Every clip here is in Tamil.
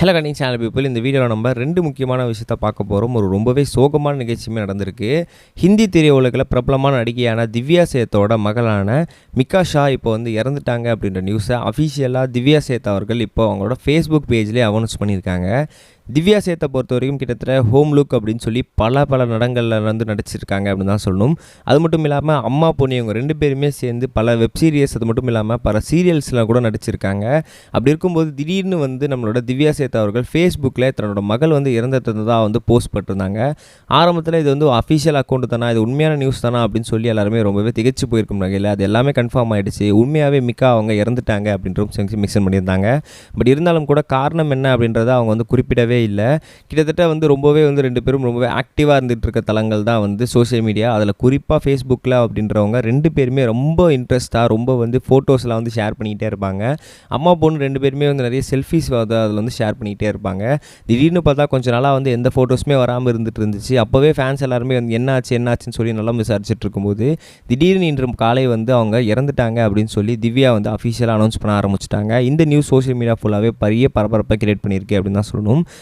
ஹலோ கண்டிங் சேனல் பீப்புள் இந்த வீடியோவில் நம்ம ரெண்டு முக்கியமான விஷயத்தை பார்க்க போகிறோம் ஒரு ரொம்பவே சோகமான நிகழ்ச்சியுமே நடந்திருக்கு. ஹிந்தி திரையுலகில் பிரபலமான நடிகையான திவ்யா சேத்தோட மகளான மிக்கா ஷா இப்போ வந்து இறந்துட்டாங்க அப்படின்ற நியூஸை அஃபிஷியலாக திவ்யா சேத் அவர்கள் இப்போ அவங்களோட ஃபேஸ்புக் பேஜ்லேயே அனௌன்ஸ் பண்ணியிருக்காங்க. திவ்யா சேத்தை பொறுத்த வரைக்கும் கிட்டத்தட்ட ஹோம் லுக் அப்படின்னு சொல்லி பல பல நடங்களில் வந்து நடிச்சிருக்காங்க அப்படின்னு தான் சொல்லணும். அது மட்டும் இல்லாமல் அம்மா பொண்ணு இவங்க ரெண்டு பேருமே சேர்ந்து பல வெப் சீரியஸ் அது மட்டும் இல்லாமல் பல சீரியல்ஸ்லாம் கூட நடிச்சிருக்காங்க. அப்படி இருக்கும்போது திடீர்னு வந்து நம்மளோட திவ்யா சேத் அவர்கள் ஃபேஸ்புக்கில் தன்னோட மகள் வந்து இறந்துட்டதாக வந்து போஸ்ட் பண்ணிருந்தாங்க. ஆரம்பத்தில் இது வந்து அஃபிஷியல் அக்கௌண்ட் தானா இது உண்மையான நியூஸ் தானா அப்படின்னு சொல்லி எல்லாருமே ரொம்பவே திகச்சு போயிருக்கும் வகையில். அது எல்லாமே கன்ஃபார்ம் ஆகிடுச்சு உண்மையாகவே மிக்கா அவங்க இறந்துட்டாங்க அப்படின்றும் மிக்சன் பண்ணியிருந்தாங்க. பட் இருந்தாலும் கூட காரணம் என்ன அப்படின்றத அவங்க வந்து குறிப்பிடவே இல்லை. கிட்டத்தட்ட வந்து ரொம்பவே வந்து ரெண்டு பேரும் ரொம்பவே ஆக்டிவாக இருந்துகிட்டு இருக்க தளங்கள் தான் வந்து சோஷியல் மீடியா அதில் குறிப்பாக ஃபேஸ்புக்கில் அப்படின்றவங்க ரெண்டு பேருமே ரொம்ப இன்ட்ரெஸ்ட்டாக ரொம்ப வந்து ஃபோட்டோஸ்லாம் வந்து ஷேர் பண்ணிக்கிட்டே இருப்பாங்க. அம்மா பொண்ணு ரெண்டு பேருமே வந்து நிறைய செல்ஃபிஸ் வந்து அதில் வந்து ஷேர் பண்ணிக்கிட்டே இருப்பாங்க. திடீர்னு பார்த்தா கொஞ்ச நாளாக வந்து எந்த ஃபோட்டோஸுமே வராமல் இருந்துட்டு இருந்துச்சு. அப்போவே ஃபேன்ஸ் எல்லாருமே வந்து என்னாச்சு என்னாச்சுன்னு சொல்லி நல்லா விசாரிச்சுட்டு இருக்கும்போது திடீர்னு இன்று காலை வந்து அவங்க இறந்துட்டாங்க அப்படின்னு சொல்லி திவ்யா வந்து அஃபிஷியலாக அனௌன்ஸ் பண்ண ஆரம்பிச்சிட்டாங்க. இந்த நியூஸ் சோஷியல் மீடியா ஃபுல்லாகவே பெரிய பரபரப்பை கிரியேட் பண்ணியிருக்கு அப்படின்னு தான் சொல்லணும்.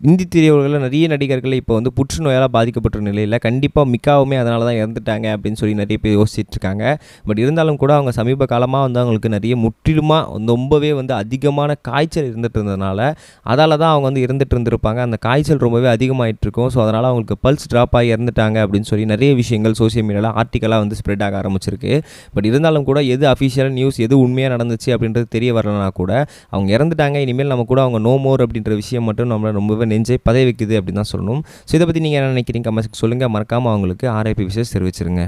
இந்தி திரையுலகில் நிறைய நடிகர்கள் இப்போ வந்து புற்றுநோயால் பாதிக்கப்பட்ட நிலையில் கண்டிப்பாக மிக்காவுமே அதனால தான் இறந்துட்டாங்க அப்படின்னு சொல்லி நிறைய பேர் யோசிச்சுட்ருக்காங்க பட் இருந்தாலும் கூட அவங்க சமீப காலமாக வந்து அவங்களுக்கு நிறைய முற்றிலுமாக ரொம்பவே வந்து அதிகமான காய்ச்சல் இருந்துட்டு இருந்ததுனால அதால் தான் அவங்க வந்து இருந்துட்டு இருந்திருப்பாங்க. அந்த காய்ச்சல் ரொம்பவே அதிகமாகிட்டு இருக்கும். ஸோ அதனால் அவங்களுக்கு பல்ஸ் ட்ராப் ஆகி இறந்துட்டாங்க அப்படின்னு சொல்லி நிறைய விஷயங்கள் சோஷியல் மீடியாவில் ஆர்டிக்கலாக வந்து ஸ்ப்ரெட் ஆக ஆரம்பிச்சிருக்கு. பட் இருந்தாலும் கூட எது அஃபிஷியல் நியூஸ் எது உண்மையாக நடந்துச்சு அப்படின்றது தெரிய வரலனா கூட அவங்க இறந்துட்டாங்க. இனிமேல் நம்ம கூட அவங்க நோ மோர் அப்படின்ற விஷயம் மட்டும் நம்மளை ரொம்பவே நெஞ்சை பதவி வைக்குது அப்படின்னு தான் சொல்லணும். ஸோ இதை பற்றி நீங்கள் என்ன நினைக்கிறீங்க? கமெண்ட்ஸ் சொல்லுங்கள் மறக்காமல் அவங்களுக்கு ஆர்ஐபி விஷயம் தெரிவிச்சிருங்க.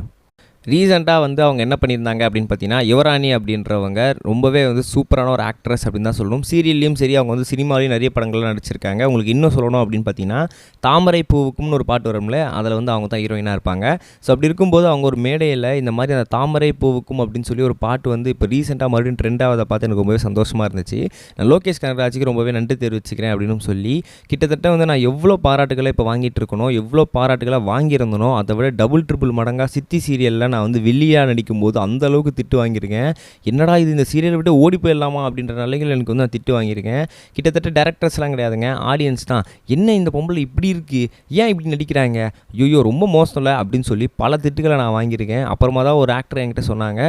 ரீசெண்டாக வந்து அவங்க என்ன பண்ணியிருந்தாங்க அப்படின்னு பார்த்தீங்கன்னா யுவராணி அப்படின்றவங்க ரொம்பவே வந்து சூப்பரான ஒரு ஆக்ட்ரஸ் அப்படின்னு தான் சொல்லணும். சீரியல்லையும் சரி அவங்க வந்து சினிமாலையும் நிறைய படங்கள்லாம் நடிச்சிருக்காங்க. உங்களுக்கு இன்னும் சொல்லணும் அப்படின்னு பார்த்தீங்கன்னா தாமரை பூவுக்கும்னு ஒரு பாட்டு வரும்ல அதில் வந்து அவங்க தான் ஹீரோயினாக இருப்பாங்க. ஸோ அப்படி இருக்கும்போது அவங்க ஒரு மேடையில் இந்த மாதிரி அந்த தாமரை பூவுக்கும் அப்படின்னு சொல்லி ஒரு பாட்டு வந்து இப்போ ரீசெண்டாக மறுபடியும் ட்ரெண்டாவதை பார்த்து எனக்கு ரொம்பவே சந்தோஷமாக இருந்துச்சு. நான் லோகேஷ் கனகராஜுக்கு ரொம்பவே நன்றி தெரிவிச்சுக்கிறேன் அப்படின்னு சொல்லி கிட்டத்தட்ட வந்து நான் எவ்வளோ பாராட்டுகளை இப்போ வாங்கிட்டு இருக்கணும் எவ்வளோ பாராட்டுகளை வாங்கியிருந்தனோ அதை விட டபுள் ட்ரிபிள் மடங்காக சித்தி சீரியலில் நான் வந்து வில்லியாக நடிக்கும்போது அந்த அளவுக்கு திட்டு வாங்கியிருக்கேன். என்னடா இது இந்த சீரியலை விட்டு ஓடி போயிடலாமா அப்படின்ற நிலைகள் எனக்கு வந்து நான் திட்டு வாங்கியிருக்கேன். கிட்டத்தட்ட டேரக்டர்ஸ்லாம் கிடையாதுங்க ஆடியன்ஸ் தான். என்ன இந்த பொம்பளை இப்படி இருக்குது ஏன் இப்படி நடிக்கிறாங்க? ஐயோ ரொம்ப மோசம் இல்லை அப்படின்னு சொல்லி பல திட்டுகளை நான் வாங்கியிருக்கேன். அப்புறமா தான் ஒரு ஆக்டர் என்கிட்ட சொன்னாங்க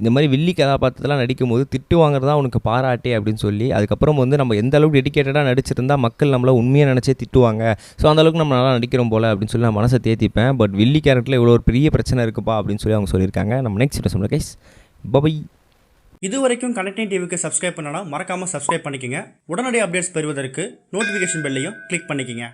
இந்த மாதிரி வில்லி கதாபாத்திரத்தெல்லாம் நடிக்கும்போது திட்டு வாங்குறதா உனக்கு பாராட்டே அப்படின்னு சொல்லி. அதுக்கப்புறம் வந்து நம்ம எந்த அளவுக்கு டெடிக்கேட்டடாக நடிச்சிருந்தா மக்கள் நம்மளை உண்மையாக நினச்சே திட்டுவாங்க. ஸோ அந்தளவுக்கு நம்ம நல்லா நடிக்கிறோம் போல் அப்படின்னு சொல்லி நான் மனசை தேத்திப்பேன். பட் வில்லி கேரக்டரில் இவ்வளோ ஒரு பெரிய பிரச்சனை இருக்குப்பா அப்படின்னு சொல்லி அவங்க சொல்லியிருக்காங்க. நம்ம நெக்ஸ்ட் வீடியோ சொல்லுங்கள் கைஸ் பபை இது வரைக்கும் கனெக்டிங் டிவிக்கு சப்ஸ்கிரைப் பண்ணனா மறக்காமல் சப்ஸ்கிரைப் பண்ணிக்கோங்க. உடனடி அப்டேட்ஸ் பெறுவதற்கு நோட்டிஃபிகேஷன் பெல்லையும் கிளிக் பண்ணிக்கங்க.